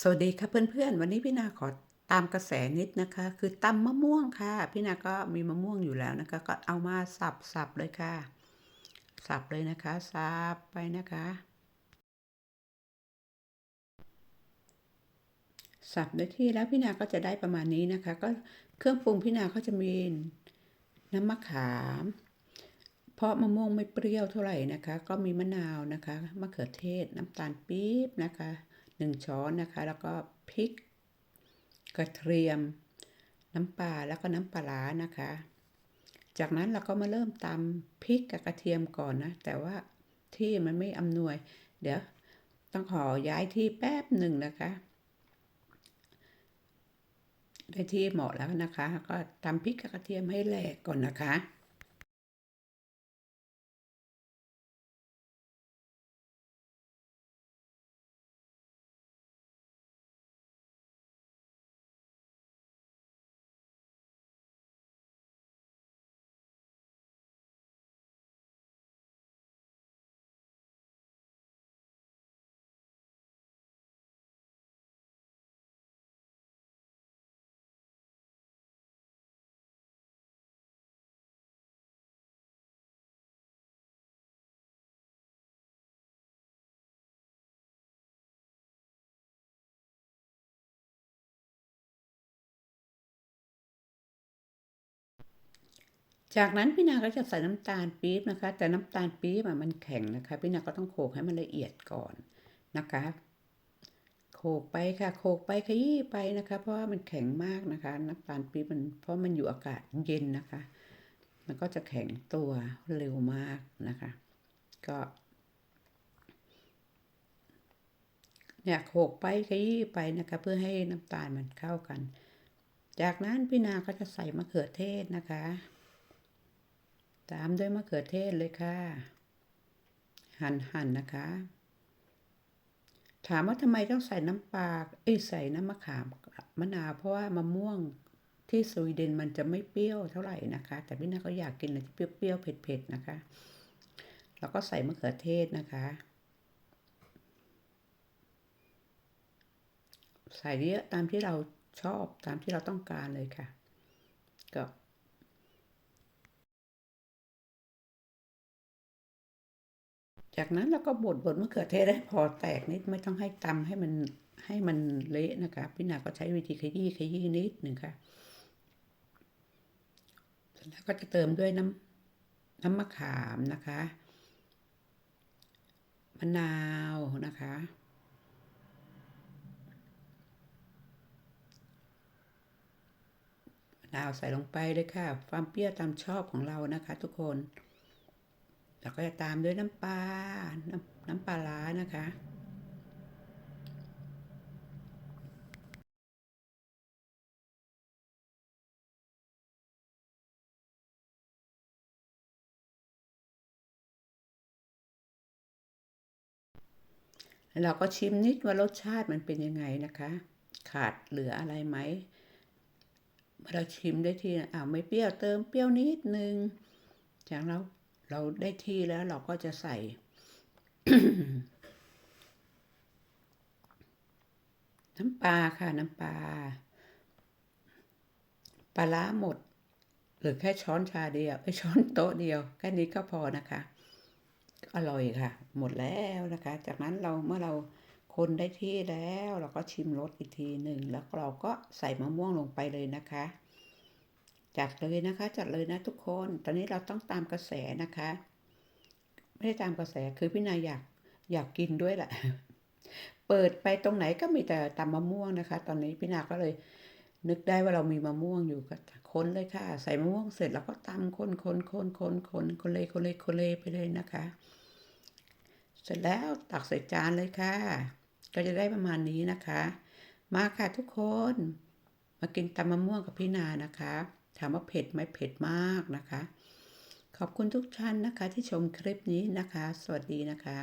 สวัสดีค่ะเพื่อนๆ วันนี้พี่นาขอตามกระแสนิดนะคะ คือตำมะม่วงค่ะ พี่นาก็มีมะม่วงอยู่แล้วนะคะ ก็เอามาสับสับเลยค่ะ สับเลยนะคะ สับไปนะคะ สับได้ที่แล้วพี่นาก็จะได้ประมาณนี้นะคะ ก็เครื่องปรุงพี่นาก็จะมีน้ำมะขาม เพราะมะม่วงไม่เปรี้ยวเท่าไหร่นะคะ ก็มีมะนาวนะคะมะเขือเทศน้ำตาลปี๊บนะคะ หนึ่งช้อนนะคะ แล้วก็พริก กระเทียม น้ำปลาแล้วก็น้ำปลาร้านะคะ จากนั้นเราก็มาเริ่มตำพริกกับกระเทียมก่อนนะ แต่ว่าที่มันไม่อำนวย เดี๋ยวต้องขอย้ายที่แป๊บหนึ่งนะคะได้ที่เหมาะแล้วนะคะ ก็ตำพริกกับกระเทียมให้แหลกก่อนนะคะ จากนั้นพี่นาก็จะใส่น้ำตาลปี๊บนะคะ แต่น้ำตาลปี๊บมันแข็งนะคะ พี่นาก็ต้องโขลกให้มันละเอียดก่อนนะคะ โขลกไปค่ะ โขลกไปขยี้ไปนะคะ เพราะว่ามันแข็งมากนะคะ น้ำตาลปี๊บมันเพราะมันอยู่อากาศเย็นนะคะ มันก็จะแข็งตัวเร็วมากนะคะ ก็เนี่ยโขลกไปขยี้ไปนะคะ เพื่อให้น้ำตาลมันเข้ากัน จากนั้นพี่นาก็จะใส่มะเขือเทศนะคะ ตามด้วยมะเขือเทศเลยค่ะ หั่นหั่นนะคะ ถามว่าทำไมต้องใส่น้ำปลาเอ้ยใส่น้ำมะขามมะนาวเพราะว่ามะม่วงที่สวีเดนมันจะไม่เปรี้ยวเท่าไหร่นะคะ แต่พี่นาก็อยากกินอะไรที่เปรี้ยวๆเผ็ดๆนะคะ แล้วก็ใส่มะเขือเทศนะคะ ใส่เยอะตามที่เราชอบตามที่เราต้องการเลยค่ะ ก็ จากนั้นเราก็บดบดมะเขือเทศให้พอแตกนิดไม่ต้องให้ตำให้มันให้มันเละนะคะพี่นาก็ใช้วิธีขยี้ขยี้นิดหนึ่งค่ะเสร็จแล้วก็จะเติมด้วยน้ำน้ำมะขามนะคะมะนาวนะคะนาวใส่ลงไปเลยค่ะ ความเปรี้ยวตามชอบของเรานะคะ ทุกคน แล้วก็จะตามด้วยน้ำปลา น้ำน้ำปลาร้านะคะ เราก็ชิมนิดว่ารสชาติมันเป็นยังไงนะคะ ขาดเหลืออะไรไหม เราชิมได้ทีอ้าวไม่เปรี้ยวเติมเปรี้ยวนิดนึงจากเรา เราได้ที่แล้วเราก็จะใส่ น้ำปลาค่ะน้ำปลาปลาล้าหมดหรือแค่ช้อนชาเดียวไอช้อนโต๊ะเดียวแค่นี้ก็พอนะคะ อร่อยค่ะ หมดแล้วนะคะ จากนั้นเราเมื่อเราคนได้ที่แล้ว เราก็ชิมรสอีกทีหนึ่งแล้วเราก็ใส่มะม่วงลงไปเลยนะคะ จัดเลยนะคะ จัดเลยนะทุกคน ตอนนี้เราต้องตามกระแสนะคะ ไม่ได้ตามกระแสคือพี่นายอยากอยากกินด้วยแหละ เปิดไปตรงไหนก็มีแต่ตำมะม่วงนะคะ ตอนนี้พี่นาก็เลย นึกได้ว่าเรามีมะม่วงอยู่ก็ค้นเลยค่ะ ใส่มะม่วงเสร็จแล้วก็ตำคนคนคนคนคนคนเลยคนเลยคนเลยไปเลยนะคะ เสร็จแล้วตักใส่จานเลยค่ะ ก็จะได้ประมาณนี้นะคะ มาค่ะทุกคน มากินตำมะม่วงกับพี่นานะคะ ถามว่าเผ็ดไหมเผ็ดมากนะคะ ขอบคุณทุกท่านนะคะที่ชมคลิปนี้นะคะ สวัสดีนะคะ